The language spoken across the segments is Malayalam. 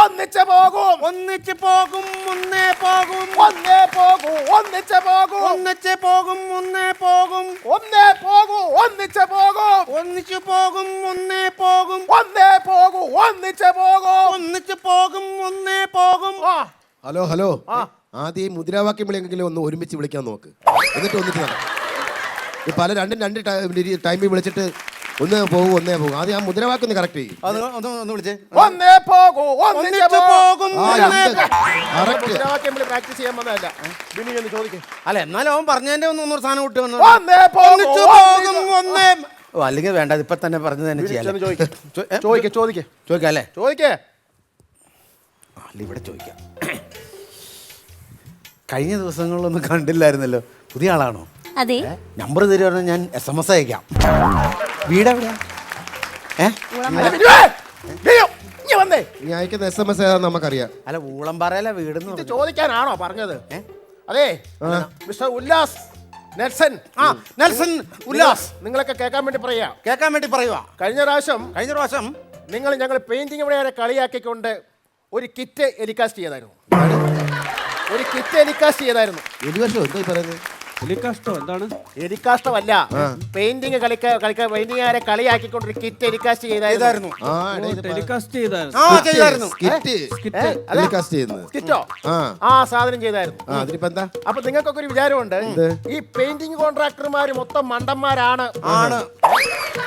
ഒന്നിച്ച് പോകും. ഒന്നിച്ച് പോകും ഒന്നേ പോകും. ഒന്നേ പോകൂ ഒന്നിച്ച് പോകും. ഒന്നിച്ച് പോകും ഒന്നേ പോകും. ഒന്നേ പോകൂ ഒന്നിച്ച് പോകും. ഒന്നിച്ച് പോകും ഒന്നേ പോകും. ഒന്നേ പോകൂ ഒന്നിച്ച് പോകും. ഒന്നിച്ച് പോകും ഒന്നേ പോകും. Hello hello. ആ. ആദ്യം ഈ മുദ്രാവാക്യം വിളിയെങ്കിലും ഒന്ന് ഒരുമിച്ച് വിളിക്കാൻ നോക്ക്. എന്നിട്ട് ഒന്നിച്ച് നടക്കും. പല രണ്ടും രണ്ട് ടൈമിൽ വിളിച്ചിട്ട് ഒന്ന് പോകും ഒന്നേ പോകും. ആദ്യം ആ മുദ്രാവാക്യം ഒന്ന് കറക്റ്റ് ചെയ്യും. അത് ഒന്ന് ഒന്ന് വിളിച്ചേ. ഒന്നേ പോകൂ ഒന്നിച്ച് ഒന്നിച്ച് പോകും പോകും. ആ ഒന്നേ മുദ്രാവാക്യം പ്രാക്ടീസ് ചെയ്യാൻ വന്നതല്ല. ബിനി എന്ന് ചോദിക്കേ. അല്ല എന്നാലും അവൻ പറഞ്ഞതിന്റെ ഒന്ന് സാധനം വന്നു. ഒന്നേ പോകും ഒന്നിച്ച് പോകും ഒന്നേ. ഓ അല്ലെങ്കിൽ വേണ്ട ഇപ്പൊ തന്നെ പറഞ്ഞു തന്നെ ചെയ്യാം ചോദിക്കേ. ചോദിക്കേ ചോദിക്കേ. ചോദിക്കാം അല്ലേ? ചോദിക്കേ. ആ, അല്ല ഇവിടെ ചോദിക്കാം. കഴിഞ്ഞ ദിവസങ്ങളിലൊന്നും കണ്ടില്ലായിരുന്നല്ലോ. പുതിയ ആളാണോ? അതെ. നമ്പർ തരുവാണെങ്കിൽ ഞാൻ എസ് എം എസ് അയക്കാം. വീടെവിടെയാ? ഏ? വീട് വന്നേ. നീ അയക്കുന്ന എസ് എം എസ് ഏതാന്ന് നമുക്കറിയാം. അല്ല ഊളംപാറയില വീടെന്ന് ഇത് ചോദിക്കാനാണോ പറഞ്ഞത്? അതെ മിസ്റ്റർ ഉല്ലാസ് നെൽസൺ. ആ നെൽസൺ ഉല്ലാസ്. നിങ്ങളൊക്കെ കേൾക്കാൻ വേണ്ടി പറയാ കേൾക്കാൻ വേണ്ടി പറയുക കഴിഞ്ഞ പ്രാവശ്യം കഴിഞ്ഞ പ്രാവശ്യം നിങ്ങൾ ഞങ്ങൾ പെയിന്റിംഗ് ഇവിടെ വരെ കളിയാക്കിക്കൊണ്ട് ഒരു കിറ്റ് എലിക്കാസ്റ്റ് ചെയ്തായിരുന്നു. ഒരു കിറ്റ് എലിക്കാസ്റ്റ് ചെയ്തായിരുന്നു. എലിവർഷം എന്താ പറയുന്നത്? ടെലികാസ്റ്റോ എന്താണ്? കളിക്ക കളിക്ക കിറ്റ് എലിക്കാസ്റ്റ് ചെയ്തായിരുന്നു. ആ എടാ, ഇത് ടെലികാസ്റ്റ് ചെയ്തായിരുന്നു. ആ ചെയ്തായിരുന്നു. സ്കിറ്റ് ഏ? അല്ല, ടെലികാസ്റ്റ് ചെയ്യുന്നത്. കിറ്റോ ആ. ആ സാധനം ചെയ്തായിരുന്നു. ആ അതിനിപ്പോ എന്താ? അപ്പൊ നിങ്ങൾക്കൊക്കെ ഒരു വിചാരമുണ്ട്. ഈ പെയിന്റിംഗ് കോൺട്രാക്ടർമാര് മൊത്തം മണ്ടന്മാരാണ്. ആണ്.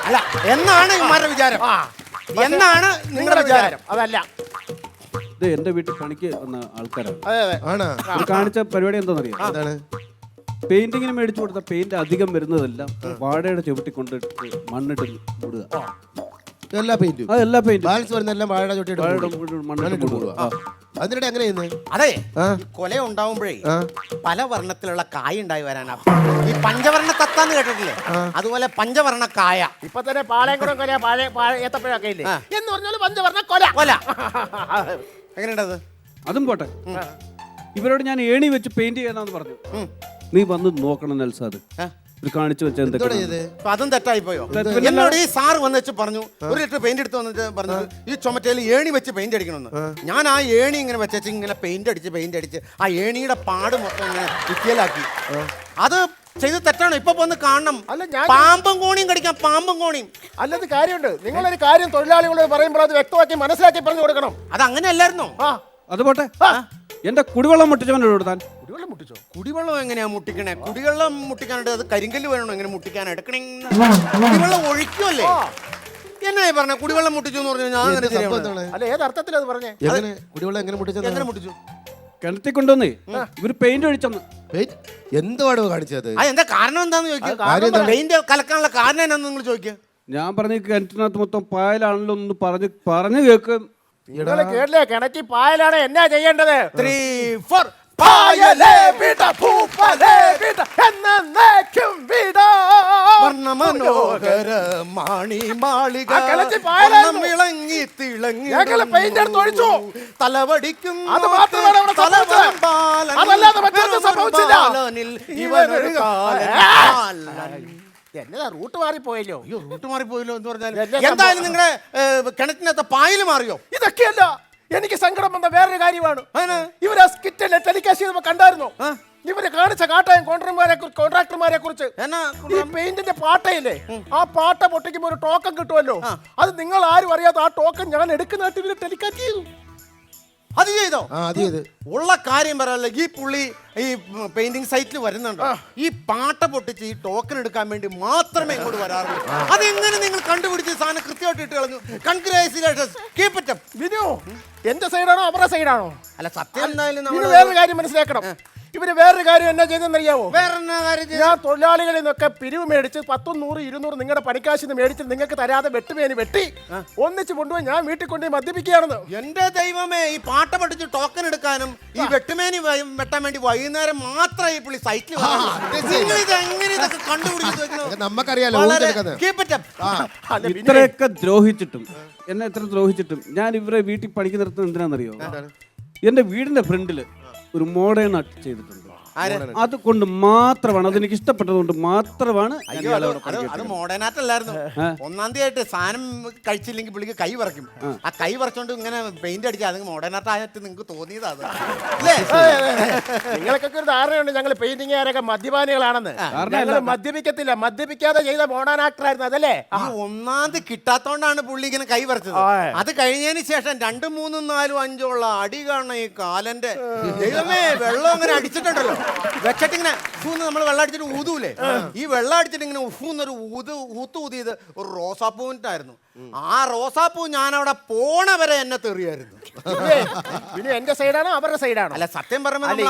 അല്ല എന്നാണ് ഇമാരുടെ വിചാരം? ആ. എന്നാണ് നിങ്ങളുടെ വിചാരം? അതല്ല. ഇത് എന്റെ വീട്ടിൽ പണിക്ക് വന്ന ആൾക്കാരാണ്. അതെ അതെ. ആണാ. ഇത് കാണിച്ച പരിപാടി എന്താണെന്നറിയാം? എന്താണ്? പെയിന്റിങ്ങിന് മേടിച്ചു കൊടുത്ത പെയിന്റ് അധികം വരുന്നതെല്ലാം. വാഴയുടെ ചുവട്ടി കൊണ്ടിട്ട് മണ്ണിട്ട് മൂടുക എല്ലാ പെയിന്റും അത് എല്ലാ പെയിന്റും ബാലൻസ് വരുന്ന എല്ലാം വാഴ ചൊട്ടിയിട്ട് വാഴയുടെ മൂടും. മണ്ണിട്ട് മണ്ണിട്ട് മൂടുക. മൂടുക. അതിനിടെ എങ്ങനെ ചെയ്യുന്നത് അതെ ആ. കൊല ഉണ്ടാവുമ്പോഴേ ആ. പല വർണത്തിലുള്ള കായ ഉണ്ടായി വരാനാ. ഈ പഞ്ചവർണ തത്താന്ന് കേട്ടിട്ടില്ലേ? അതുപോലെ പഞ്ചവർണ കായ. ഇപ്പൊ തന്നെ പാളയംകുളം കൊല പാഴ പാഴ ഏത്തപ്പഴമൊക്കെ ഇല്ലേ? ആ. എന്ന് പറഞ്ഞാൽ പഞ്ചവർണ കൊല. കൊല. എങ്ങനെയുണ്ടത് അതും? പോട്ടെ. ഇവരോട് ഞാൻ ഏണി വെച്ച് പെയിന്റ് ചെയ്യാന്നു പറഞ്ഞു. നീ വന്ന് നോക്കണം നെൽസാദ് ഇത് കാണിച്ചു വെച്ച പദം എന്തൊക്കെ ചെയ്ത് അപ്പൊ അതും തെറ്റായി പോയോ തെറ്റല്ല. എന്നോട് ഈ സാറ് വന്ന് വെച്ച് പറഞ്ഞു ഒരു ലിറ്റർ പെയിന്റ് എടുത്ത് വന്നിട്ട് പറഞ്ഞു ഈ ചുമറ്റയിൽ ഏണി വെച്ച് പെയിന്റ് അടിക്കണമെന്ന്. ഞാൻ ആ ഏണി ഇങ്ങനെ വെച്ചു ഇങ്ങനെ പെയിന്റ് അടിച്ച് പെയിന്റ് അടിച്ച് ആ ഏണിയുടെ പാട് മൊത്തം ഇങ്ങനെ വിത്തിയലാക്കി അത് ചെയ്ത് തെറ്റാണ്? ഇപ്പൊ വന്ന് കാണണം. അല്ല, ഞാൻ- പാമ്പും കോണിയും കടിക്കാം പാമ്പും കോണിയും. അല്ലത് കാര്യമുണ്ട്. നിങ്ങളൊരു കാര്യം തൊഴിലാളികളോട് പറയുമ്പോൾ അത് വ്യക്തമാക്കി മനസ്സിലാക്കി പറഞ്ഞു കൊടുക്കണം. അത് അങ്ങനെ അല്ലായിരുന്നോ ആ. അത് പോട്ടെ. എന്റെ കുടിവെള്ളം മുട്ടിച്ചവനോട് കൊടുത്താൻ. കുടിവെള്ളം മുട്ടിച്ചോ? കുടിവെള്ളം എങ്ങനെയാ മുട്ടിക്കണേ? കുടിവെള്ളം മുട്ടിക്കാനായിട്ട് അത് കരിങ്കല്ല് വേണോ എങ്ങനെ മുട്ടിക്കാൻ കുടിവെള്ളം ഒഴിക്കുമല്ലേ എന്നായി പറഞ്ഞ? കുടിവെള്ളം മുട്ടിച്ചു എന്ന് പറഞ്ഞു ഞാൻ അങ്ങനെ അല്ല ഏത് അർത്ഥത്തിലാ അത് പറഞ്ഞേ? എങ്ങനെ? കുടിവെള്ളം എങ്ങനെ മുട്ടിച്ചത് എങ്ങനെ മുട്ടിച്ചു? കിണറ്റിൽ കൊണ്ടുവന്നേ. ഇവർ പെയിന്റ് ഒഴിച്ചെന്ന്. എന്തുവാടോ കാണിച്ചത്? ആ എന്താ കാരണം എന്താന്ന് കാര്യം ചോദിക്കുക എന്താണ്? പെയിന്റ് കലക്കാനുള്ള കാരണം എന്നാന്ന് നിങ്ങൾ ചോദിക്കുക ഞാൻ പറഞ്ഞു കിണറ്റിനകത്ത് മൊത്തം പായലാണല്ലോ എന്ന് പറഞ്ഞ് പറഞ്ഞു കേക്ക് നിങ്ങൾ കേട്ടില്ലേ? കിണറ്റി പായലാണ്. എന്നാ ചെയ്യേണ്ടത്? ത്രീ ഫോർ പായലേ വിട പൂപ്പലേ വിട. എന്നേക്കും വിട. വർണ മനോഹര മാണി മാളിക ആ കിണറ്റിൽ പായലായിരുന്നു. വിളങ്ങി തിളങ്ങി ഞങ്ങൾ paint എടുത്ത് ഒഴിച്ചു. തലവടിക്കും അത് മാത്രമാണ് അവിടെ സംഭവിച്ചത്. അതല്ലാതെ മറ്റൊന്നും സംഭവിച്ചില്ല. ഇവനൊരു കാലൻ. എന്നതാ റൂട്ട് മാറിപ്പോയല്ലോ? അയ്യോ റൂട്ട് മാറിപ്പോയല്ലോ എന്ന് പറഞ്ഞാൽ എന്തായാലും നിങ്ങളുടെ കിണറ്റിനകത്ത് പായൽ മാറിയോ? ഇതൊക്കെയല്ല. എനിക്ക് സങ്കടം വന്ന വേറൊരു കാര്യമാണ്? ഇവരാ സ്കിറ്റല്ലേ ടെലികാസ്റ്റ് ചെയ്തപ്പോ കണ്ടായിരുന്നോ? ഇവർ കാണിച്ച കാട്ടായം കോൺട്രാക്ടർമാരെ കോൺട്രാക്ടർമാരെ കുറിച്ച് ഈ പെയിന്റിന്റെ പാട്ടയില്ലേ? ആ പാട്ട പൊട്ടിക്കുമ്പോ ഒരു ടോക്കൺ കിട്ടുമല്ലോ അത് നിങ്ങൾ ആരും അറിയാത്ത ആ ടോക്കൺ ഞാൻ എടുക്കുന്നതായിട്ട് ഇവർ ടെലികാസ്റ്റ് ചെയ്തു. അത് ചെയ്തോ? അത് ചെയ്ത്. ഉള്ള കാര്യം പറയാനല്ല ഈ പുള്ളി ഈ പെയിന്റിംഗ് സൈറ്റിൽ വരുന്നുണ്ട്? ഈ പാട്ട പൊട്ടിച്ച് ഈ ടോക്കൺ എടുക്കാൻ വേണ്ടി മാത്രമേ ഇങ്ങോട്ട് വരാറുള്ളൂ. അതെങ്ങനെ നിങ്ങൾ കണ്ടുപിടിച്ച് സാധനം കൃത്യമായിട്ട് ഇട്ട് കളഞ്ഞു. ഇറ്റ് വിനു എന്റെ സൈഡാണോ അവരുടെ സൈഡാണോ അല്ല സത്യം എന്തായാലും വേറൊരു കാര്യം മനസ്സിലാക്കണം. ഇവർ വേറൊരു കാര്യം എന്നാ ചെയ്തെന്നറിയാവോ വേറെ ഞാൻ തൊഴിലാളികളിൽ നിന്നൊക്കെ പിരിവ് മേടിച്ച് പത്തും നൂറ് ഇരുന്നൂറ് നിങ്ങളുടെ പണിക്കാശിന്ന് മേടിച്ച് നിങ്ങൾക്ക് തരാതെ വെട്ടുമേനി വെട്ടി ഒന്നിച്ച് കൊണ്ടുപോയി ഞാൻ വീട്ടിൽ കൊണ്ടുപോയി മദ്യപിക്കുകയാണെന്ന്. എന്റെ ദൈവമേ ഈ പാട്ട പഠിച്ച് ടോക്കൺ എടുക്കാനും ഈ വെട്ടുമേനി വ- വെട്ടാൻ വേണ്ടി വൈകുന്നേരം മാത്രമേ ഈ പുള്ളി സൈറ്റിൽ നിങ്ങൾ ഇത് എങ്ങനെ ഇതൊക്കെ കണ്ടുപിടിച്ചു അതൊക്കെ നമുക്കറിയാലോ ഊഹിച്ചെടുക്കുന്നത് കീപ് ഇറ്റ് അല്ല, പിന്നെ ഇത്രയൊക്കെ ദ്രോഹിച്ചിട്ടും എന്നെ ഇത്ര ദ്രോഹിച്ചിട്ടും ഞാൻ ഇവരെ വീട്ടിൽ പണിക്ക് നിർത്തുന്നത് എന്തിനാണെന്നറിയോ? എന്റെ വീടിന്റെ ഫ്രണ്ടിൽ ഒരു മോഡേൺ ആർട്ട് ചെയ്തിട്ടുണ്ട്. അത് കൊണ്ട് മാത്രമാണ് അതെനിക്ക് ഇഷ്ടപ്പെട്ടത് കൊണ്ട് മാത്രമാണ് അയ്യോ അത് ഒന്നാം തീയതി ആയിട്ട് സാധനം കഴിച്ചില്ലെങ്കിൽ പുള്ളിക്ക് കൈ പറിക്കും. ആ. കൈ പറിച്ചോണ്ട് ഇങ്ങനെ പെയിന്റ് അടിച്ചാൽ അത് ആയിട്ട് നിങ്ങൾക്ക് തോന്നിയതാണ് അത്. അല്ലേ? നിങ്ങൾക്കൊക്കെ ഒരു ധാരണയുണ്ട് ഞങ്ങൾ പെയിന്റിങ്ങുകാരൊക്കെ മദ്യപാനികളാണെന്ന്. ഞങ്ങൾ മദ്യപിക്കത്തില്ല. മദ്യപിക്കാതെ ചെയ്ത മോഡേൺ ആക്ടർ ആയിരുന്നു അതല്ലേ? ഈ ഒന്നാം തീയതി കിട്ടാത്തോണ്ടാണ് പുള്ളി ഇങ്ങനെ കൈ പറിച്ചത്. അത് കഴിഞ്ഞതിന് ശേഷം രണ്ടും മൂന്നും നാലും അഞ്ചോ ഉള്ള അടി കാണണം ഈ കാലന്റെ ദൈവമേ വെള്ളം അങ്ങനെ അടിച്ചിട്ടുണ്ടല്ലോ. വെച്ചിട്ട് ഇങ്ങനെ ഉഫൂന്ന് നമ്മൾ വെള്ളം അടിച്ചിട്ട് ഊതൂലേ? ഈ വെള്ളം അടിച്ചിട്ട് ഇങ്ങനെ ഉഫൂന്നൊരു ഊത് ഊത്ത് ഊതിയത് ഒരു റോസാപ്പൂവിനായിരുന്നു. ആ റോസാപ്പൂ ഞാൻ അവിടെ പോണ വരെ എന്നെ തെറിയായിരുന്നു. ബിനു എന്റെ സൈഡാണോ അവരുടെ സൈഡാണോ? അല്ല സത്യം പറഞ്ഞാൽ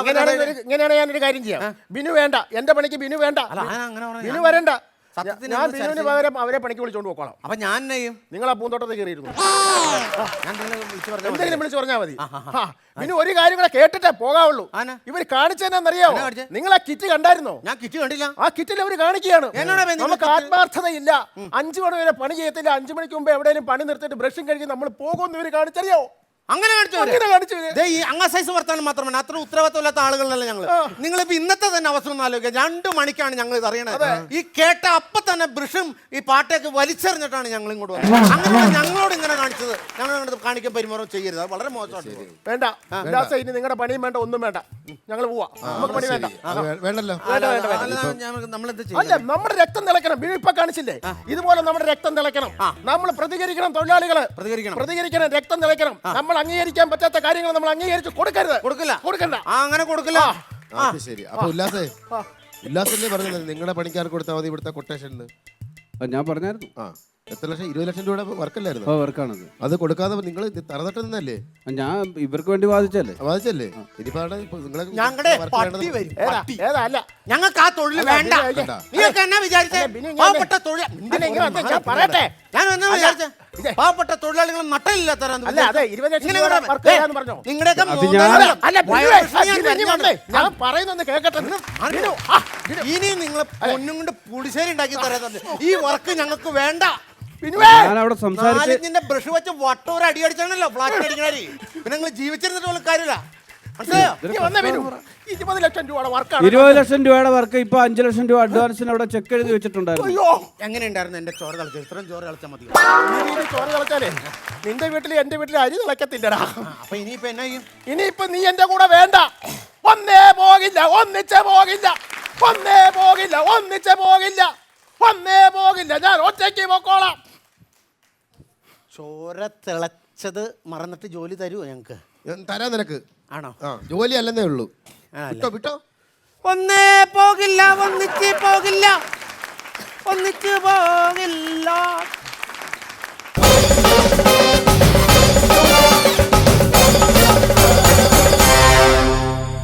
ഇങ്ങനെയാണ് ഞാനൊരു കാര്യം ചെയ്യാം. ബിനു വേണ്ട എന്റെ പണിക്ക് ബിനു വേണ്ട. ബിനു വരണ്ട. സത്യത്തിന് ഞാൻ എന്ത് ബിനുവിന് പകരം അവരെ പണിക്ക് വിളിച്ചോണ്ട് പോക്കോളാം അപ്പൊ ഞാൻ എന്നാ ചെയ്യും? നിങ്ങൾ ആ പൂന്തോട്ടത്തിൽ കയറിയിരുന്നു? ഞാൻ നിങ്ങളെ വിളിച്ചു പറഞ്ഞാൽ മതി. എന്തെങ്കിലും വിളിച്ചു പറഞ്ഞാൽ മതി. ആ, ബിനു ഒരു കാര്യം കൂടെ കേട്ടിട്ടേ പോകാവുള്ളൂ. ആന? ഇവർ കാണിച്ചതെന്നറിയാവോ? എന്നാ കാണിച്ചേ? നിങ്ങൾ ആ കിറ്റ് കണ്ടായിരുന്നോ? ഞാൻ കിറ്റ് കണ്ടില്ല. ആ കിറ്റിൽ അവർ കാണിക്കുകയാണ്. എന്നോടാ നമുക്ക് കിറ്റ്? ആത്മാർത്ഥതയില്ല. അഞ്ചു മണി വരെ പണി ചെയ്യത്തില്ല. അഞ്ചു മണിക്ക് മുമ്പ് എവിടെയെങ്കിലും പണി നിർത്തിയിട്ട് ബ്രഷും കഴുകി നമ്മൾ പോകുമെന്ന് ഇവർ കാണിച്ചറിയോ അങ്ങനെ അങ്ങ സൈസ് വർത്താനം മാത്രമാണ് അത്ര ഉത്തരവാദിത്തമില്ലാത്ത ആളുകളല്ല ഞങ്ങൾ നിങ്ങൾ ഇപ്പൊ ഇന്നത്തെ തന്നെ അവസരം ഒന്ന് ആലോചിക്കുക രണ്ടു മണിക്കാണ് ഞങ്ങൾ ഇത് അറിയണത്. ഈ കേട്ട അപ്പൊ തന്നെ ബ്രിഷും ഈ പാട്ടേക്ക് വലിച്ചെറിഞ്ഞിട്ടാണ് ഞങ്ങൾ ഇങ്ങോട്ട് വന്നത്. അങ്ങനെ ഞങ്ങളോട് ഇങ്ങനെ കാണിച്ചത്. ഞങ്ങൾ അങ്ങോട്ട് കാണിക്കാൻ പെരുമാറും ചെയ്യരുത്. അത് വളരെ മോശമാണ് വേണ്ട. ഇനി നിങ്ങളുടെ പണിയും വേണ്ട ഒന്നും വേണ്ട. ഞങ്ങൾ പോവാ. നമുക്ക് പണി വേണ്ട. വേണ്ടല്ലോ. അല്ല നമ്മുടെ രക്തം തിളക്കണം. ഇപ്പൊ കാണിച്ചില്ലേ? ഇതുപോലെ നമ്മുടെ രക്തം തിളക്കണം. നമ്മൾ പ്രതികരിക്കണം തൊഴിലാളികൾ. പ്രതികരിക്കണം. പ്രതികരിക്കണം രക്തം തിളക്കണം. നമ്മൾ അംഗീകരിക്കാൻ പറ്റാത്ത കാര്യങ്ങൾ നമ്മൾ അംഗീകരിച്ച് കൊടുക്കരുത്. കൊടുക്കില്ല. കൊടുക്കണ്ട. ആ അങ്ങനെ കൊടുക്കില്ല. അത് ശരി അപ്പൊ ഉല്ലാസേ ഉല്ലാസല്ലേ പറഞ്ഞത്? നിങ്ങളുടെ പണിക്കാർക്ക് കൊടുത്താൽ മതി ഇവിടുത്തെ കൊട്ടേഷനിൽ ഞാൻ പറഞ്ഞായിരുന്നു. ആ. എത്ര ലക്ഷം? ഇരുപത് ലക്ഷം രൂപയുടെ വർക്കല്ലായിരുന്നു? ആ വർക്കാണത്. അത് കൊടുക്കാതെ നിങ്ങൾ തറതട്ട നിന്നല്ലേ? ഞാൻ ഇവർക്ക് വേണ്ടി വാദിച്ചല്ലേ വാദിച്ചല്ലേ ഇനിയിപ്പോ അവിടെ ഇപ്പൊ നിങ്ങളെ ഞങ്ങളുടെ work പട്ടി വരും ഏതാ? പട്ടി. ഏതാ? അല്ല. ഞങ്ങൾക്ക് ആ തൊഴിൽ വേണ്ട. നീയൊക്കെ എന്നാ വിചാരിച്ചേ? അല്ല, ബിനു, ഇങ്ങനെ- പാവപ്പെട്ട തൊഴിൽ അല്ല, ഇങ്ങനെ വന്നേ, ഞാൻ പറയട്ടെ? ഞാൻ എന്നാ അല്ല, വിചാരിച്ചേ. പാവപ്പെട്ട തൊഴിലാളികൾ നട്ടയില്ലാത്തവരാണ് അല്ല, അതെ, ഇരുപത് ലക്ഷം പറഞ്ഞോ? ഞാൻ- പറയുന്നൊന്ന് കേക്കട്ടെ. ഇനി നിങ്ങൾ പൊന്നും കൊണ്ട് പുളിശ്ശേരി ഉണ്ടാക്കി തരാതെ ഈ വർക്ക് ഞങ്ങൾക്ക് വേണ്ട. പിന്നെ ബ്രഷ് വെച്ച് വട്ടോര അടിയടിച്ചാണല്ലോ ഫ്ലാറ്റ് അടിക്കണേ പിന്നെ നിങ്ങൾ ജീവിച്ചിരുന്നിട്ട് കാര്യമില്ല. ഇരുപത് ലക്ഷം രൂപയുടെ വർക്കാണ് ഇരുപത് ലക്ഷം രൂപയുടെ വർക്ക് ഇപ്പൊ അഞ്ചു ലക്ഷം രൂപ അഡ്വാൻസിന് അവിടെ ചെക്ക് എഴുതി വെച്ചിട്ടുണ്ടായിരുന്നു. അയ്യോ. എങ്ങനെ ഉണ്ടായിരുന്നു എന്റെ ചോര കളിച്ചത് ഇത്രയും ചോര കളിച്ചാൽ മതി ഈ രീതിയിൽ ചോര കളച്ചാലേ നിന്റെ വീട്ടിൽ എന്റെ വീട്ടിൽ അരി തിളക്കത്തില്ലടാ. അപ്പൊ ഇനിയിപ്പോ എന്നാ ചെയ്യും? ഇനിയിപ്പൊ നീ എന്റെ കൂടെ വേണ്ട. ഒന്നേ പോകില്ല ഒന്നിച്ച് പോകില്ല. ഒന്നേ പോകില്ല ഒന്നിച്ച് പോകില്ല. ഒന്നേ പോകില്ല ഞാൻ ഒറ്റയ്ക്ക് പൊക്കോളാം. ചോര തിളച്ചത് മറന്നിട്ട് ജോലി തരുമോ ഞങ്ങക്ക്? തരാ നിനക്ക്. ആണോ? ജോലി അല്ലെന്നേ ഉള്ളൂ. വിട്ടോ വിട്ടോ. ഒന്നേ പോകില്ല ഒന്നിച്ച് പോകില്ല. ഒന്നിച്ച് പോകില്ല.